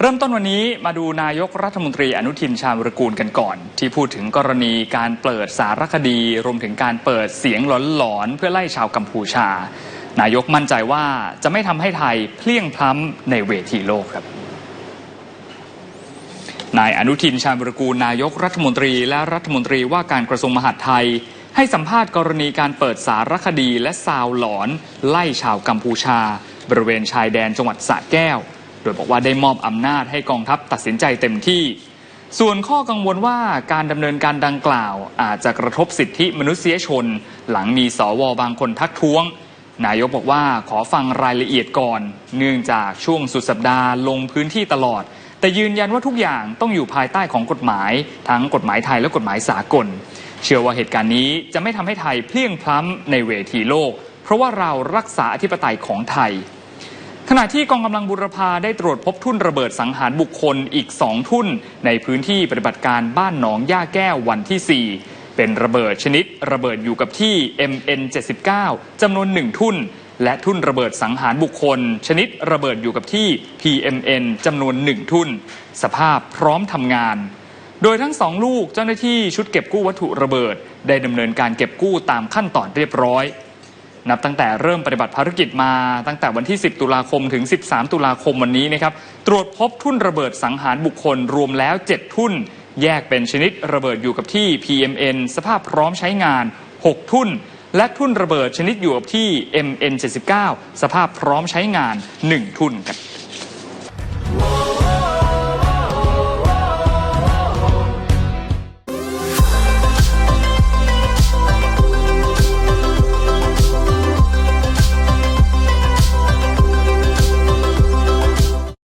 เริ่มต้นวันนี้มาดูนายกรัฐมนตรีอนุทินชาญวรกูลกันก่อน ที่พูดถึงกรณีการเปิดสารคดี รวมถึงการเปิดเสียงหลอนๆเพื่อไล่ชาวกัมพูชา นายกมั่นใจว่าจะไม่ทำให้ไทยเพลี่ยงพล้ำในเวทีโลกครับนายอนุทินชาญวรกูลนายกรัฐมนตรีและรัฐมนตรีว่าการกระทรวงมหาดไทย ให้สัมภาษณ์กรณีการเปิดสารคดีและซาวหลอน ไล่ชาวกัมพูชา บริเวณชายแดนจังหวัดสระแก้ว ดยบอกว่าได้มอบอำนาจให้กองทัพตัดสินใจเต็มที่ ส่วนข้อกังวลว่าการดำเนินการดังกล่าว อาจจะกระทบสิทธิมนุษยชน หลังมีสวบางคนทักท้วง นายกบอกว่าขอฟังรายละเอียดก่อน เนื่องจากช่วงสุดสัปดาห์ลงพื้นที่ตลอด แต่ยืนยันว่าทุกอย่างต้องอยู่ภายใต้ของกฎหมาย ทั้งกฎหมายไทยและกฎหมายสากล เชื่อว่าเหตุการณ์นี้จะไม่ทำให้ไทยเพลี่ยงพล้ำในเวทีโลก เพราะว่าเรารักษาอธิปไตยของไทย ขณะที่กองกำลังบุรพาได้ตรวจพบทุ่นระเบิดสังหารบุคคลอีก 2 ทุ่น ในพื้นที่ปฏิบัติการบ้านหนองย่าแก้ววันที่ 4 เป็นระเบิดชนิดระเบิดอยู่กับที่ MN 79 จำนวน 1 ทุ่น และทุ่นระเบิดสังหารบุคคล ชนิดระเบิดอยู่กับที่ PMN จำนวน 1 ทุ่น สภาพพร้อมทำงาน โดยทั้งสองลูกเจ้าหน้าที่ชุดเก็บกู้วัตถุระเบิด ได้ดำเนินการเก็บกู้ตามขั้นตอนเรียบร้อย นับตั้งแต่เริ่มปฏิบัติภารกิจมาตั้งแต่วันที่ 10 ตุลาคมถึง 13 ตุลาคมวันนี้นะครับตรวจพบทุ่นระเบิดสังหารบุคคลรวมแล้ว 7 ทุ่น แยกเป็นชนิดระเบิดอยู่กับที่ PMN สภาพพร้อมใช้งาน 6 ทุ่น และทุ่นระเบิดชนิดอยู่กับที่ MN 79 สภาพพร้อมใช้งาน 1 ทุ่นครับ